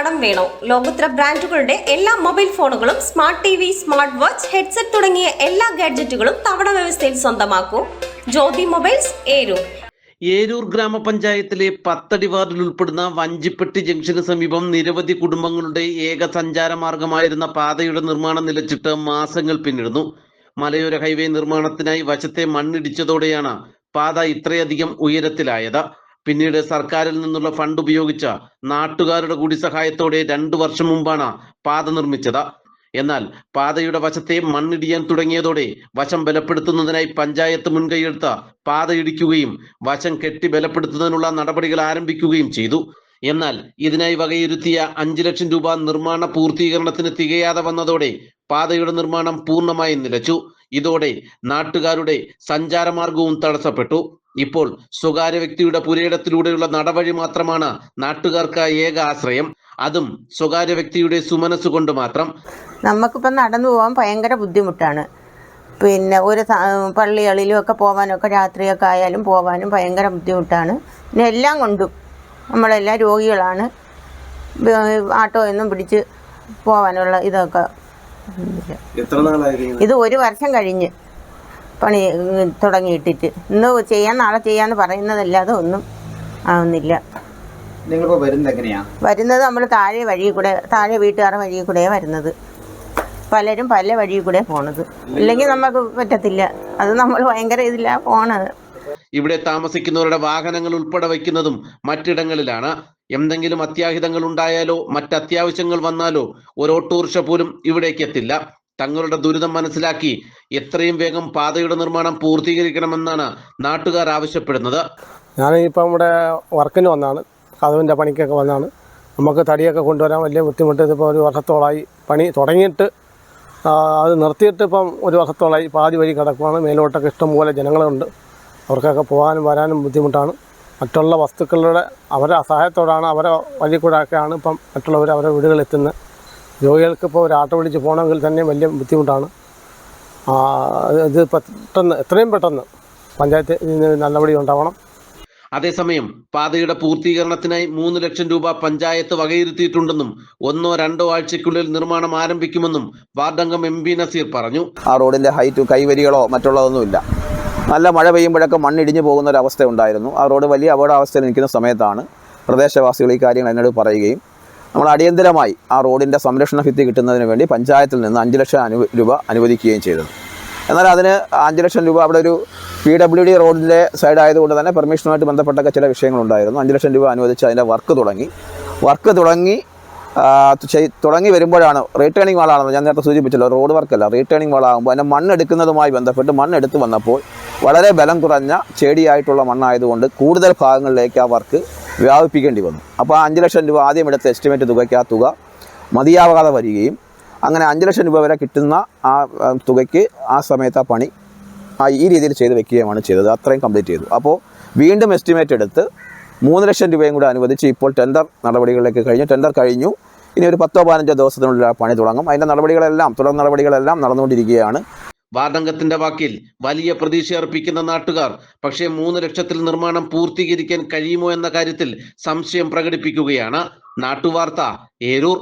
കടം വേണോ? ലോകോത്തര ബ്രാൻഡുകളുടെ എല്ലാ മൊബൈൽ ഫോണുകളും smart T V smart watch headset തുടങ്ങിയ എല്ലാ ഗാഡ്ജറ്റുകളും തവണ വ്യവസ്ഥയിൽ സ്വന്തമാക്കൂ. ജ്യോതി മൊബൈൽസ് ഏരൂർ. ഏരൂർ ഗ്രാമപഞ്ചായത്തിലെ പത്തടി വാർഡിൽ ഉൾപ്പെടുന്ന വഞ്ചിപ്പെട്ടി ജംഗ്ഷന് സമീപം നിരവധി കുടുംബങ്ങളുടെ ഏക സഞ്ചാര മാർഗമായിരുന്ന പാതയുടെ നിർമ്മാണം നിലച്ചിട്ട് മാസങ്ങൾ പിന്നിടുന്നു. മലയോര ഹൈവേ നിർമ്മാണത്തിനായി വശത്തെ മണ്ണിടിച്ചതോടെയാണ് പാത ഇത്രയധികം ഉയരത്തിലായത്. പിന്നീട് സർക്കാരിൽ നിന്നുള്ള ഫണ്ട് ഉപയോഗിച്ച നാട്ടുകാരുടെ കൂടി സഹായത്തോടെ രണ്ടു വർഷം മുമ്പാണ് പാത നിർമ്മിച്ചത്. എന്നാൽ പാതയുടെ വശത്തെ മണ്ണിടിയാൻ തുടങ്ങിയതോടെ വശം ബലപ്പെടുത്തുന്നതിനായി പഞ്ചായത്ത് മുൻകൈയെടുത്ത് പാത ഇടിക്കുകയും വശം കെട്ടി ബലപ്പെടുത്തുന്നതിനുള്ള നടപടികൾ ആരംഭിക്കുകയും ചെയ്തു. എന്നാൽ ഇതിനായി വകയിരുത്തിയ അഞ്ചു ലക്ഷം രൂപ നിർമ്മാണ പൂർത്തീകരണത്തിന് തികയാതെ വന്നതോടെ പാതയുടെ നിർമ്മാണം പൂർണമായും നിലച്ചു. ഇതോടെ നാട്ടുകാരുടെ സഞ്ചാരമാർഗവും തടസ്സപ്പെട്ടു. ഇപ്പോൾ സ്വകാര്യ വ്യക്തിയുടെ പുരയിടത്തിലൂടെയുള്ള നടവഴി മാത്രമാണ് നാട്ടുകാർക്ക് ഏക ആശ്രയം. അതും സ്വകാര്യ വ്യക്തിയുടെ സുമനസ് കൊണ്ട് മാത്രം. നമുക്കിപ്പം നടന്നു പോകാൻ ഭയങ്കര ബുദ്ധിമുട്ടാണ്. പിന്നെ ഒരു പള്ളികളിലും ഒക്കെ പോകാനൊക്കെ രാത്രിയൊക്കെ ആയാലും പോകാനും ഭയങ്കര ബുദ്ധിമുട്ടാണ്. പിന്നെ എല്ലാം കൊണ്ടും നമ്മളെല്ലാം രോഗികളാണ്. ആട്ടോ എന്നും പിടിച്ച് പോകാനുള്ള ഇതൊക്കെ. ഇത് ഒരു വർഷം കഴിഞ്ഞ്. പണി തുടങ്ങിയിട്ടിട്ട്. ഇന്ന് ചെയ്യാൻ നാളെ ചെയ്യാന്ന് പറയുന്നതല്ലാതെ ഒന്നും ആവുന്നില്ല. നിങ്ങളിപ്പോ വരുന്നത് എങ്ങനെയാ? വരുന്നത് നമ്മൾ താഴെ വഴി കൂടെ താഴെ വീട്ടുകാരുടെ വഴി കൂടെ വരുന്നത്. പലരും പല വഴി കൂടെ പോണത്. ഇല്ലെങ്കിൽ നമുക്ക് പറ്റത്തില്ല. അത് നമ്മൾ ഭയങ്കര ഇതിലാ പോണത്. ഇവിടെ താമസിക്കുന്നവരുടെ വാഹനങ്ങൾ ഉൾപ്പെടെ വയ്ക്കുന്നതും മറ്റിടങ്ങളിലാണ്. എന്തെങ്കിലും അത്യാഹിതങ്ങൾ ഉണ്ടായാലോ മറ്റത്യാവശ്യങ്ങൾ വന്നാലോ ഒരു ഓട്ടോറിക്ഷ പോലും ഇവിടേക്ക് എത്തില്ല. തങ്ങളുടെ ദുരിതം മനസ്സിലാക്കി എത്രയും വേഗം പാതയുടെ നിർമ്മാണം പൂർത്തീകരിക്കണമെന്നാണ് നാട്ടുകാർ ആവശ്യപ്പെടുന്നത്. ഞാനിപ്പോൾ ഇവിടെ വർക്കിന് വന്നാണ്. കഥവിന്റെ പണിക്കൊക്കെ വന്നാണ്. നമുക്ക് തടിയൊക്കെ കൊണ്ടുവരാൻ വലിയ ബുദ്ധിമുട്ട്. ഇതിപ്പോൾ ഒരു വർഷത്തോളമായി പണി തുടങ്ങിയിട്ട് അത് നിർത്തിയിട്ട് ഇപ്പം ഒരു വർഷത്തോളമായി പാതി വഴി കിടക്കുവാണ്. മേലോട്ടൊക്കെ ഇഷ്ടംപോലെ ജനങ്ങളുണ്ട്. അവർക്കൊക്കെ പോകാനും വരാനും ബുദ്ധിമുട്ടാണ്. മറ്റുള്ള വസ്തുക്കളുടെ അവരെ അസഹായത്തോടാണ് അവരെ വഴി കൂടെയൊക്കെയാണ് ഇപ്പം മറ്റുള്ളവർ അവരുടെ വീടുകളിൽ എത്തുന്നത്. രോഗികൾക്ക് ഇപ്പോൾ ഒരു ആട്ടോ വിളിച്ച് പോകണമെങ്കിൽ തന്നെ വലിയ ബുദ്ധിമുട്ടാണ്. ആ, ഇത് പെട്ടെന്ന് എത്രയും പെട്ടെന്ന് പഞ്ചായത്ത് നടപടി ഉണ്ടാവണം. അതേസമയം പാതയുടെ പൂർത്തീകരണത്തിനായി മൂന്ന് ലക്ഷം രൂപ പഞ്ചായത്ത് വകയിരുത്തിയിട്ടുണ്ടെന്നും ഒന്നോ രണ്ടോ ആഴ്ചയ്ക്കുള്ളിൽ നിർമ്മാണം ആരംഭിക്കുമെന്നും വാർഡംഗം എം പി നസീർ പറഞ്ഞു. ആ റോഡിന്റെ ഹൈറ്റ് കൈവരികളോ മറ്റുള്ളതൊന്നുമില്ല. നല്ല മഴ പെയ്യുമ്പോഴൊക്കെ മണ്ണിടിഞ്ഞു പോകുന്ന ഒരു അവസ്ഥ ഉണ്ടായിരുന്നു ആ റോഡ് വലിയ അപകടാവസ്ഥയിൽ നിൽക്കുന്ന സമയത്താണ് പ്രദേശവാസികൾ ഈ കാര്യങ്ങൾ എന്നോട് പറയുകയും നമ്മൾ അടിയന്തരമായി ആ റോഡിന്റെ സംരക്ഷണ ഭിത്തി കിട്ടുന്നതിന് വേണ്ടി പഞ്ചായത്തിൽ നിന്ന് അഞ്ച് ലക്ഷം അനു രൂപ അനുവദിക്കുകയും ചെയ്തത് എന്നാൽ അതിന് അഞ്ച് ലക്ഷം രൂപ അവിടെ ഒരു പി ഡബ്ല്യു ഡി റോഡിന്റെ സൈഡ് ആയതുകൊണ്ട് തന്നെ പെർമിഷനുമായിട്ട് ബന്ധപ്പെട്ടൊക്കെ ചില വിഷയങ്ങളുണ്ടായിരുന്നു. അഞ്ച് ലക്ഷം രൂപ അനുവദിച്ച് അതിന്റെ വർക്ക് തുടങ്ങി. വർക്ക് തുടങ്ങി തുടങ്ങി വരുമ്പോഴാണ് റീട്ടേണിങ് വാളാണെന്ന് ഞാൻ നേരത്തെ സൂചിപ്പിച്ചല്ലോ റോഡ് വർക്കല്ല റീട്ടേണിങ് വാളാകുമ്പോൾ അതിന്റെ മണ്ണെടുക്കുന്നതുമായി ബന്ധപ്പെട്ട് മണ്ണെടുത്ത് വന്നപ്പോൾ വളരെ ബലം കുറഞ്ഞ ചെടിയായിട്ടുള്ള മണ്ണായതുകൊണ്ട് കൂടുതൽ ഭാഗങ്ങളിലേക്ക് ആ വർക്ക് വ്യാപിപ്പിക്കേണ്ടി വന്നു. അപ്പോൾ ആ അഞ്ച് ലക്ഷം രൂപ ആദ്യം എടുത്ത എസ്റ്റിമേറ്റ് തുകയ്ക്ക് ആ തുക മതിയാവാതെ വരികയും അങ്ങനെ അഞ്ച് ലക്ഷം രൂപ വരെ കിട്ടുന്ന ആ തുകയ്ക്ക് ആ സമയത്ത് ആ പണി ഈ രീതിയിൽ ചെയ്ത് വെക്കുകയുമാണ് ചെയ്തത്. അത്രയും കംപ്ലീറ്റ് ചെയ്തു. അപ്പോൾ വീണ്ടും എസ്റ്റിമേറ്റ് എടുത്ത് മൂന്ന് ലക്ഷം രൂപയും കൂടെ അനുവദിച്ച് ഇപ്പോൾ ടെൻഡർ നടപടികളിലേക്ക് കഴിഞ്ഞു. ടെൻഡർ കഴിഞ്ഞു. ഇനി ഒരു പത്തോ പതിനഞ്ചോ ദിവസത്തിനുള്ളിൽ ആ പണി തുടങ്ങും. അതിന്റെ നടപടികളെല്ലാം തുടർ നടപടികളെല്ലാം നടന്നുകൊണ്ടിരിക്കുകയാണ്. വാർഡംഗത്തിന്റെ വാക്കിൽ വലിയ പ്രതീക്ഷ അർപ്പിക്കുന്ന നാട്ടുകാർ പക്ഷേ മൂന്ന് ലക്ഷത്തിൽ നിർമ്മാണം പൂർത്തീകരിക്കാൻ കഴിയുമോ എന്ന കാര്യത്തിൽ സംശയം പ്രകടിപ്പിക്കുകയാണ് നാട്ടുവാർത്ത ഏരൂർ